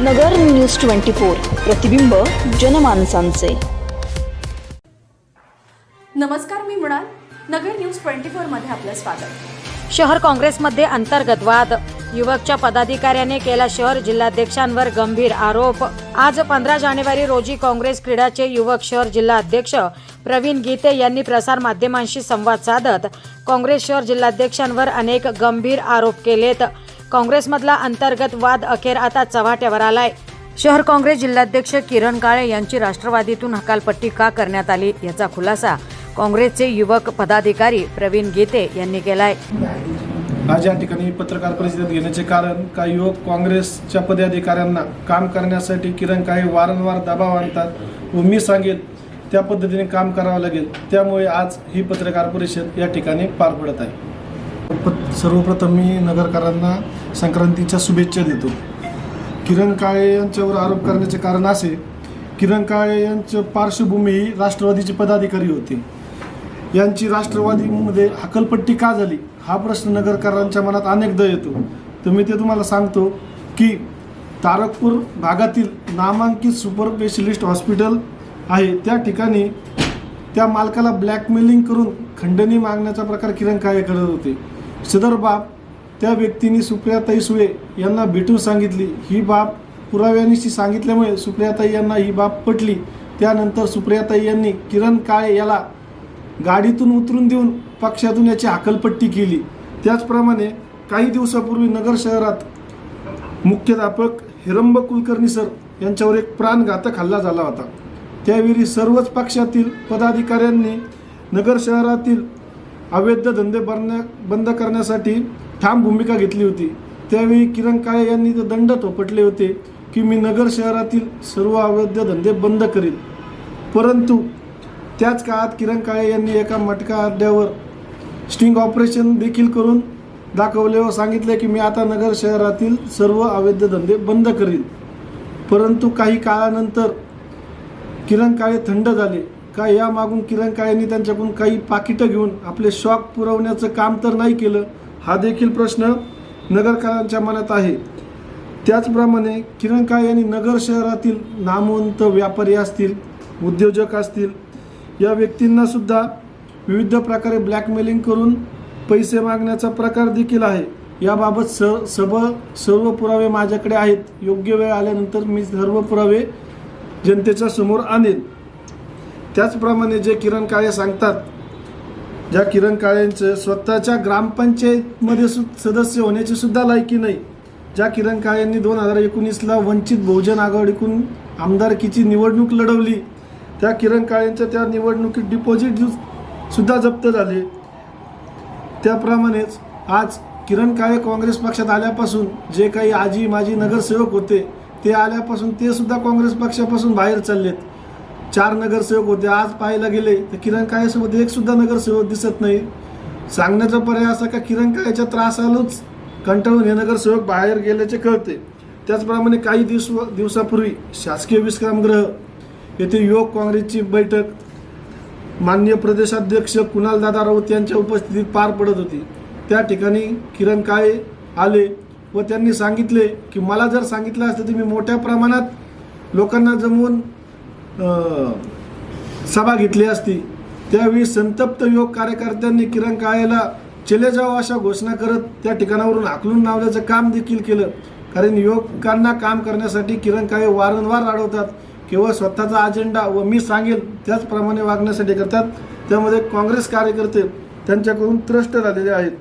नगर news twenty four प्रतिबिंब जनमानसांचे. नमस्कार मी मृणाल. नगर न्यूज ट्वेंटी मध्ये आपलं स्वागत. शहर काँग्रेसमध्ये अंतर्गत वाद. युवकच्या पदाधिकाऱ्याने केला शहर जिल्हाध्यक्षांवर गंभीर आरोप. आज पंधरा जानेवारी रोजी काँग्रेस क्रीडाचे युवक शहर जिल्हाध्यक्ष प्रवीण गीते यांनी प्रसार माध्यमांशी संवाद साधत काँग्रेस शहर जिल्हाध्यक्षांवर अनेक गंभीर आरोप केलेत. काँग्रेसमधला अंतर्गत वाद अखेर आता चव्हाट्यावर आलाय. शहर काँग्रेस जिल्हाध्यक्ष किरण काळे यांची राष्ट्रवादीतून हकालपट्टी का करण्यात आली याचा खुलासा काँग्रेसचे युवक पदाधिकारी प्रवीण गीते यांनी केलाय. आज या ठिकाणी पत्रकार परिषदेत घेण्याचे कारण काही युवक काँग्रेसच्या पदाधिकाऱ्यांना काम करण्यासाठी किरण काळे वारंवार दबाव आणतात व मी सांगेल त्या पद्धतीने काम करावं लागेल. त्यामुळे आज ही पत्रकार परिषद या ठिकाणी पार पडत आहे. प- सर्वप्रथम मी नगरकरांना संक्रांतीच्या शुभेच्छा देतो. किरण काळे यांच्यावर आरोप करण्याचे कारण असे किरण काळे यांचं पार्श्वभूमी ही राष्ट्रवादीचे पदाधिकारी होते. यांची राष्ट्रवादीमध्ये हकलपट्टी का झाली? हा प्रश्न नगरकरांच्या मनात अनेकदा येतो. तर मी ते तुम्हाला सांगतो की तारकपूर भागातील नामांकित सुपर स्पेशलिस्ट हॉस्पिटल आहे. त्या ठिकाणी त्या मालकाला ब्लॅकमेलिंग करून खंडणी मागण्याचा प्रकार किरण काळे करत होते. सदर बाब त्या व्यक्तीने सुप्रियाताई सुळे यांना भेटून सांगितली. ही बाब पुराव्यानिशी सांगितल्यामुळे सुप्रियाताई यांना ही बाब पटली. त्यानंतर सुप्रियाताई यांनी किरण काळे याला गाडीतून उतरून देऊन पक्षातून याची हाकलपट्टी केली. त्याचप्रमाणे काही दिवसापूर्वी नगर शहरात मुख्याध्यापक हिरंब कुलकर्णी सर यांच्यावर एक प्राणघातक हल्ला झाला होता. त्यावेळी सर्वच पक्षातील पदाधिकाऱ्यांनी नगर शहरातील अवैध धंदे बरण्या बंद करण्यासाठी ठाम भूमिका घेतली होती. त्यावेळी किरण काळे यांनी ते दंड थोपटले होते की मी नगर शहरातील सर्व अवैध धंदे बंद करील परंतु त्याच काळात किरण काळे यांनी एका मटका अड्ड्यावर स्टिंग ऑपरेशन देखील करून दाखवले व सांगितले की मी आता नगर शहरातील सर्व अवैध धंदे बंद करील परंतु काही काळानंतर किरण काळे थंड झाले. का यामागून किरण काळेंनी त्यांच्याकडून काही पाकिटं घेऊन आपले शॉक पुरवण्याचं काम तर नाही केलं हा देखील प्रश्न नगरकरांच्या मनात आहे. त्याचप्रमाणे किरण काळे यांनी नगर शहरातील नामवंत व्यापारी असतील उद्योजक असतील या व्यक्तींना सुद्धा विविध प्रकारे ब्लॅकमेलिंग करून पैसे मागण्याचा प्रकार देखील आहे. याबाबत स सब सर्व पुरावे माझ्याकडे आहेत. योग्य वेळ आल्यानंतर मी सर्व पुरावे जनतेच्या समोर आणेन. त्याचप्रमाणे जे किरण काळे सांगतात ज्या किरण काळेंचं स्वतःच्या ग्रामपंचायतमध्ये सु सदस्य होण्याची सुद्धा लायकी नाही. ज्या किरण काळेंनी दोन हजार एकोणीसला वंचित बहुजन आघाडीकडून आमदारकीची निवडणूक लढवली त्या किरण काळेंच्या त्या निवडणुकीत डिपॉझिट सुद्धा जप्त झाले. त्याप्रमाणेच आज किरण काळे काँग्रेस पक्षात आल्यापासून जे काही आजी माजी नगरसेवक होते ते आल्यापासून ते सुद्धा काँग्रेस पक्षापासून बाहेर चाललेत. चार नगरसेवक होते आज पाहायला गेले तर किरण काळेसोबत एक सुद्धा नगरसेवक दिसत नाही. सांगण्याचा पर्याय असा का किरण काळेच्या त्रासालाच कंटाळून हे नगरसेवक बाहेर गेल्याचे कळते. त्याचप्रमाणे काही दिवस दिवसापूर्वी शासकीय विश्रामगृह येथे युवक काँग्रेसची बैठक माननीय प्रदेशाध्यक्ष कुणालदादा राऊत यांच्या उपस्थितीत पार पडत होती. त्या ठिकाणी किरण काळे आले व त्यांनी सांगितले की मला जर सांगितलं असतं तर मी मोठ्या प्रमाणात लोकांना जमवून सभा घेतली असती. त्यावेळी संतप्त योग कार्यकर्त्यांनी किरण काळेला चले जाओ अशा घोषणा करत त्या ठिकाणावरून आकलून लावल्याचं काम देखील केलं. कारण युवकांना काम करण्यासाठी किरण काळे वारंवार अडवतात केवळ स्वतःचा अजेंडा व मी सांगेल त्याचप्रमाणे वागण्यासाठी करतात. त्यामध्ये काँग्रेस कार्यकर्ते त्यांच्याकडून त्रस्त झालेले आहेत.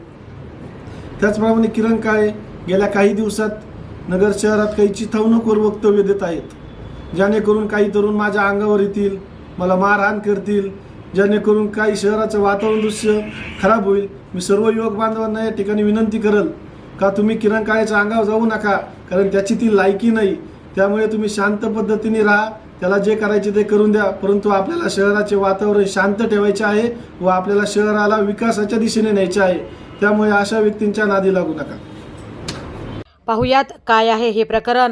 त्याचप्रमाणे किरण काळे गेल्या काही दिवसात नगर शहरात काही चिथावणूकवर वक्तव्य देत आहेत. जेणेकरून काही तरुण माझ्या अंगावर येतील मला मारहाण करतील जेणेकरून काही शहराचं वातावरण दृश्य खराब होईल. मी सर्व युवक बांधवांना या ठिकाणी विनंती करल का तुम्ही किरण काळेच्या अंगावर जाऊ नका कारण त्याची ती लायकी नाही. त्यामुळे तुम्ही शांत पद्धतीने राहा त्याला जे करायचे ते करून द्या परंतु आपल्याला शहराचे वातावरण शांत ठेवायचे आहे व आपल्याला शहराला विकासाच्या दिशेने न्यायचे आहे. त्यामुळे अशा व्यक्तींच्या नादी लागू नका. पाहुयात काय आहे हे प्रकरण.